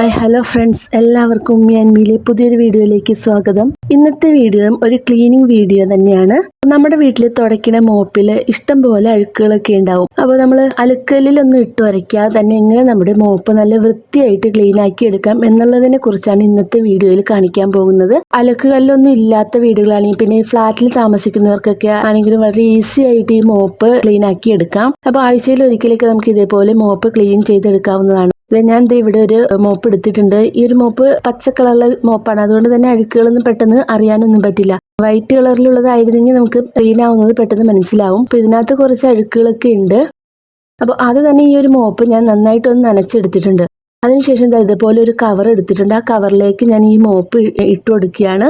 Hi hello friends. എല്ലാവർക്കും ഞാൻ മീലെ പുതിയൊരു വീഡിയോയിലേക്ക് സ്വാഗതം. ഇന്നത്തെ വീഡിയോയും ഒരു ക്ലീനിങ് വീഡിയോ തന്നെയാണ്. നമ്മുടെ വീട്ടിൽ തുടയ്ക്കണ മോപ്പിൽ ഇഷ്ടംപോലെ അഴുക്കുകളൊക്കെ ഉണ്ടാവും. അപ്പോൾ നമ്മൾ അലുക്കലിലൊന്നും ഇട്ട് വരയ്ക്കാതെ തന്നെ എങ്ങനെ നമ്മുടെ മോപ്പ് നല്ല വൃത്തിയായിട്ട് ക്ലീൻ ആക്കി എടുക്കാം എന്നുള്ളതിനെ കുറിച്ചാണ് ഇന്നത്തെ വീഡിയോയിൽ കാണിക്കാൻ പോകുന്നത്. അലക്കുകല്ലൊന്നും ഇല്ലാത്ത വീടുകളാണെങ്കിൽ പിന്നെ ഫ്ലാറ്റിൽ താമസിക്കുന്നവർക്കൊക്കെ ആണെങ്കിലും വളരെ ഈസി ആയിട്ട് ഈ മോപ്പ് ക്ലീൻ ആക്കി എടുക്കാം. അപ്പോൾ ആഴ്ചയിൽ ഒരിക്കലൊക്കെ നമുക്ക് ഇതേപോലെ മോപ്പ് ക്ലീൻ ചെയ്തെടുക്കാവുന്നതാണ്. ഞാൻ ദേ ഇവിടെ ഒരു മോപ്പ് എടുത്തിട്ടുണ്ട്. ഈ ഒരു മോപ്പ് പച്ച കളറിലെ മോപ്പാണ്. അതുകൊണ്ട് തന്നെ അഴുക്കുകളൊന്നും പെട്ടെന്ന് അറിയാനൊന്നും പറ്റില്ല. വൈറ്റ് കളറിലുള്ളതായിരുന്നെങ്കിൽ നമുക്ക് ക്ലീൻ ആവുന്നത് പെട്ടെന്ന് മനസ്സിലാവും. അപ്പൊ ഇതിനകത്ത് കുറച്ച് അഴുക്കുകളൊക്കെ ഉണ്ട്. അപ്പോൾ അത് തന്നെ ഈ ഒരു മോപ്പ് ഞാൻ നന്നായിട്ടൊന്ന് നനച്ചെടുത്തിട്ടുണ്ട്. അതിനുശേഷം ദാ ഇതുപോലെ ഒരു കവർ എടുത്തിട്ടുണ്ട്. ആ കവറിലേക്ക് ഞാൻ ഈ മോപ്പ് ഇട്ട് കൊടുക്കുകയാണ്.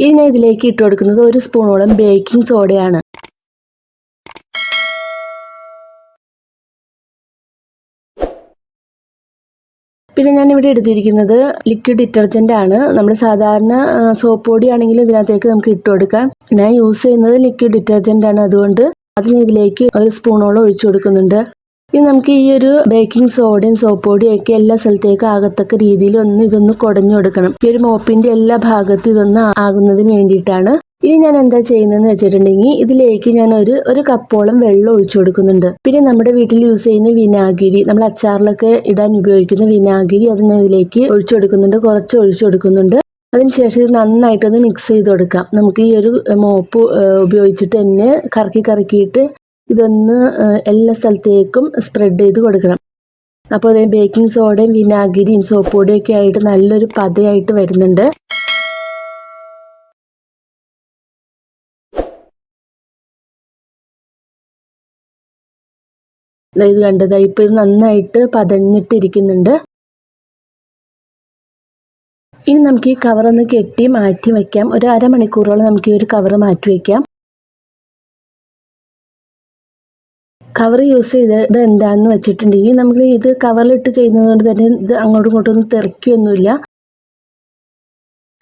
ഇനി ഞാൻ ഇതിലേക്ക് ഇട്ട് കൊടുക്കുന്നത് ഒരു സ്പൂണോളം ബേക്കിംഗ് സോഡയാണ് പിന്നെ ഞാൻ ഇവിടെ എടുത്തിരിക്കുന്നത് ലിക്വിഡ് ഡിറ്റർജന്റ് ആണ്. നമ്മൾ സാധാരണ സോപ്പ് പൊടി ആണെങ്കിലും ഇതിനകത്തേക്ക് നമുക്ക് ഇട്ട് കൊടുക്കാം. ഞാൻ യൂസ് ചെയ്യുന്നത് ലിക്വിഡ് ഡിറ്റർജന്റ് ആണ്. അതുകൊണ്ട് അതിന് ഇതിലേക്ക് ഒരു സ്പൂണോളം ഒഴിച്ചു കൊടുക്കുന്നുണ്ട്. ഇനി നമുക്ക് ഈ ഒരു ബേക്കിംഗ് സോഡയും സോപ്പ് പൊടിയും ഒക്കെ എല്ലാ സ്ഥലത്തേക്കും ആകത്തക്ക രീതിയിൽ ഒന്ന് ഇതൊന്ന് കുടഞ്ഞു കൊടുക്കണം. ഈ ഒരു മോപ്പിന്റെ എല്ലാ ഭാഗത്തും ഇതൊന്ന് ആകുന്നതിന് വേണ്ടിയിട്ടാണ് ഇനി ഞാൻ എന്താ ചെയ്യുന്നതെന്ന് വെച്ചിട്ടുണ്ടെങ്കിൽ ഇതിലേക്ക് ഞാൻ ഒരു ഒരു കപ്പോളം വെള്ളം ഒഴിച്ചു കൊടുക്കുന്നുണ്ട്. പിന്നെ നമ്മുടെ വീട്ടിൽ യൂസ് ചെയ്യുന്ന വിനാഗിരി നമ്മൾ അച്ചാറിലൊക്കെ ഇടാൻ ഉപയോഗിക്കുന്ന വിനാഗിരി അത് ഞാൻ ഇതിലേക്ക് ഒഴിച്ചു കൊടുക്കുന്നുണ്ട് കുറച്ച് ഒഴിച്ചു കൊടുക്കുന്നുണ്ട്. അതിനുശേഷം ഇത് നന്നായിട്ടൊന്ന് മിക്സ് ചെയ്ത് കൊടുക്കാം. നമുക്ക് ഈ ഒരു മോപ്പ് ഉപയോഗിച്ചിട്ട് തന്നെ കറക്കി കറക്കിയിട്ട് ഇതൊന്ന് എല്ലാ സ്ഥലത്തേക്കും സ്പ്രെഡ് ചെയ്ത് കൊടുക്കണം. അപ്പോൾ അതേ ബേക്കിംഗ് സോഡയും വിനാഗിരിയും സോപ്പ് പൊടിയൊക്കെ ആയിട്ട് നല്ലൊരു പതയായിട്ട് വരുന്നുണ്ട്. ഇത് കണ്ടത് ഇപ്പൊ ഇത് നന്നായിട്ട് പതഞ്ഞിട്ടിരിക്കുന്നുണ്ട്. ഇനി നമുക്ക് ഈ കവർ ഒന്ന് കെട്ടി മാറ്റി വെക്കാം. ഒരു അരമണിക്കൂറോളം നമുക്ക് ഈ ഒരു കവർ മാറ്റി വെക്കാം. കവർ യൂസ് ചെയ്തത് എന്താണെന്ന് വെച്ചിട്ടുണ്ടെങ്കിൽ നമ്മൾ ഇത് കവറിലിട്ട് ചെയ്യുന്നത് കൊണ്ട് തന്നെ ഇത് അങ്ങോട്ടും ഇങ്ങോട്ടും ഒന്നും തെറിക്കൊന്നുമില്ല.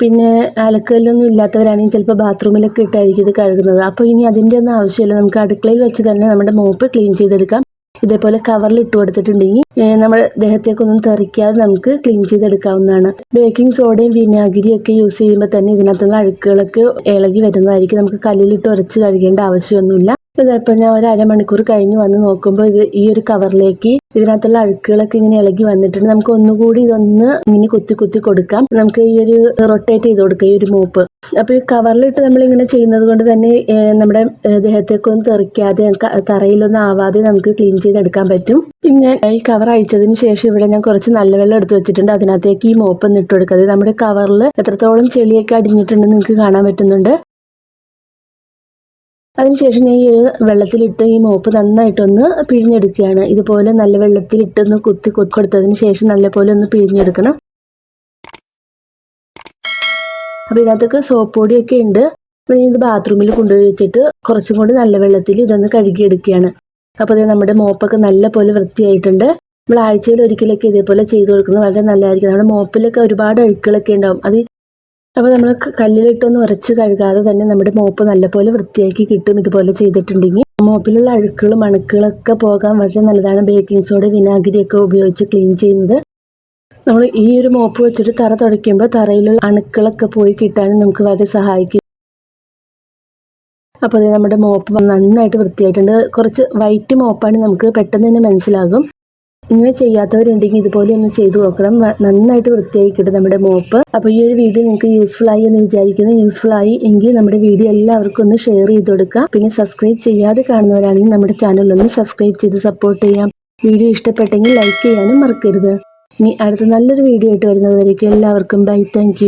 പിന്നെ അലക്കല്ലൊന്നും ഇല്ലാത്തവരാണെങ്കിൽ ചിലപ്പോൾ ബാത്റൂമിലൊക്കെ ഇട്ടായിരിക്കും ഇത് കഴുകുന്നത്. അപ്പോൾ ഇനി അതിന്റെ ഒന്നും ആവശ്യമില്ല. നമുക്ക് അടുക്കളയിൽ വെച്ച് തന്നെ നമ്മുടെ മോപ്പ് ക്ലീൻ ചെയ്തെടുക്കാം. ഇതേപോലെ കവറിൽ ഇട്ട് കൊടുത്തിട്ടുണ്ടെങ്കിൽ നമ്മുടെ ദേഹത്തേക്കൊന്നും തെറിക്കാതെ നമുക്ക് ക്ലീൻ ചെയ്തെടുക്കാവുന്നതാണ്. ബേക്കിംഗ് സോഡയും വിനാഗിരിയും ഒക്കെ യൂസ് ചെയ്യുമ്പോൾ തന്നെ ഇതിനകത്തുള്ള അഴുക്കുകളൊക്കെ ഇളകി വരുന്നതായിരിക്കും. നമുക്ക് കല്ലിലിട്ട് ഉരച്ച് കഴുകേണ്ട ആവശ്യമൊന്നുമില്ല. ഇതിപ്പോൾ ഞാൻ ഒരു അരമണിക്കൂർ കഴിഞ്ഞ് വന്ന് നോക്കുമ്പോൾ ഇത് ഈ ഒരു കവറിലേക്ക് ഇതിനകത്തുള്ള അഴുക്കുകളൊക്കെ ഇങ്ങനെ ഇളകി വന്നിട്ടുണ്ട്. നമുക്ക് ഒന്നുകൂടി ഇതൊന്ന് ഇങ്ങനെ കുത്തി കുത്തി കൊടുക്കാം. നമുക്ക് ഈ ഒരു റൊട്ടേറ്റ് ചെയ്ത് കൊടുക്കാം ഈ ഒരു മോപ്പ് അപ്പോൾ ഈ കവറിലിട്ട് നമ്മൾ ഇങ്ങനെ ചെയ്യുന്നത് കൊണ്ട് തന്നെ നമ്മുടെ ദേഹത്തേക്കൊന്നും തെറിക്കാതെ തറയിലൊന്നും ആവാതെ നമുക്ക് ക്ലീൻ ചെയ്തെടുക്കാൻ പറ്റും. പിന്നെ ഈ കവർ അഴിച്ചതിന് ശേഷം ഇവിടെ ഞാൻ കുറച്ച് നല്ല വെള്ളം എടുത്ത് വെച്ചിട്ടുണ്ട്. അതിനകത്തേക്ക് ഈ മോപ്പ് ഇട്ട് കൊടുക്കാതെ നമ്മുടെ കവറിൽ എത്രത്തോളം ചെളിയൊക്കെ അടിഞ്ഞിട്ടുണ്ടെന്ന് നിങ്ങൾക്ക് കാണാൻ പറ്റുന്നുണ്ട്. അതിനുശേഷം ഞാൻ ഈ വെള്ളത്തിലിട്ട് ഈ മോപ്പ് നന്നായിട്ടൊന്ന് പിഴിഞ്ഞെടുക്കുകയാണ്. ഇതുപോലെ നല്ല വെള്ളത്തിലിട്ടൊന്ന് കുത്തി കൊടുത്തതിന് ശേഷം നല്ലപോലെ ഒന്ന് പിഴിഞ്ഞെടുക്കണം. അപ്പോൾ ഇതിനകത്തൊക്കെ സോപ്പ് പൊടിയൊക്കെ ഉണ്ട്. അപ്പോൾ ഞാൻ ഇത് ബാത്റൂമിൽ കൊണ്ടുപോയി വെച്ചിട്ട് കുറച്ചും കൂടി നല്ല വെള്ളത്തിൽ ഇതൊന്ന് കഴുകിയെടുക്കുകയാണ്. അപ്പോൾ ഇത് നമ്മുടെ മോപ്പൊക്കെ നല്ല പോലെ വൃത്തിയായിട്ടുണ്ട്. നമ്മൾ ആഴ്ചയിൽ ഒരിക്കലൊക്കെ ഇതേപോലെ ചെയ്തു കൊടുക്കുന്നത് വളരെ നല്ലതായിരിക്കും. നമ്മുടെ മോപ്പിലൊക്കെ ഒരുപാട് അഴുക്കുകളൊക്കെ ഉണ്ടാവും. അത് അപ്പോൾ നമ്മൾ കല്ലിലിട്ടൊന്ന് ഉരച്ച് കഴുകാതെ തന്നെ നമ്മുടെ മോപ്പ് നല്ലപോലെ വൃത്തിയാക്കി കിട്ടും ഇതുപോലെ ചെയ്തിട്ടുണ്ടെങ്കിൽ. മോപ്പിലുള്ള അഴുക്കുകളും അണുക്കളൊക്കെ പോകാൻ വളരെ നല്ലതാണ്. ബേക്കിംഗ് സോഡ വിനാഗിരിയൊക്കെ ഉപയോഗിച്ച് ക്ലീൻ ചെയ്യുന്നത്. നമ്മൾ ഈ ഒരു മോപ്പ് വെച്ചിട്ട് തറ തുടയ്ക്കുമ്പോൾ തറയിലുള്ള അണുക്കളൊക്കെ പോയി കിട്ടാനും നമുക്ക് വളരെ സഹായിക്കും. അപ്പോൾ അത് നമ്മുടെ മോപ്പ് നന്നായിട്ട് വൃത്തിയായിട്ടുണ്ട്. കുറച്ച് വൈറ്റ് മോപ്പാണ് നമുക്ക് പെട്ടെന്ന് തന്നെ മനസ്സിലാകും. ഇങ്ങനെ ചെയ്യാത്തവരുണ്ടെങ്കിൽ ഇതുപോലെ ഒന്ന് ചെയ്തു നോക്കണം. നന്നായിട്ട് വൃത്തിയായി കിട്ടും നമ്മുടെ മോപ്പ്. അപ്പോൾ ഈ ഒരു വീഡിയോ നിങ്ങൾക്ക് യൂസ്ഫുൾ ആയി എന്ന് വിചാരിക്കുന്നു. യൂസ്ഫുൾ ആയി എങ്കിൽ നമ്മുടെ വീഡിയോ എല്ലാവർക്കും ഒന്ന് ഷെയർ ചെയ്ത് കൊടുക്കുക. പിന്നെ സബ്സ്ക്രൈബ് ചെയ്യാതെ കാണുന്നവരാണെങ്കിൽ നമ്മുടെ ചാനൽ ഒന്ന് സബ്സ്ക്രൈബ് ചെയ്ത് സപ്പോർട്ട് ചെയ്യാം. വീഡിയോ ഇഷ്ടപ്പെട്ടെങ്കിൽ ലൈക്ക് ചെയ്യാനും മറക്കരുത്. ഇനി അടുത്ത നല്ലൊരു വീഡിയോ ആയിട്ട് വരുന്നത് വരേക്കും. എല്ലാവർക്കും ബൈ താങ്ക്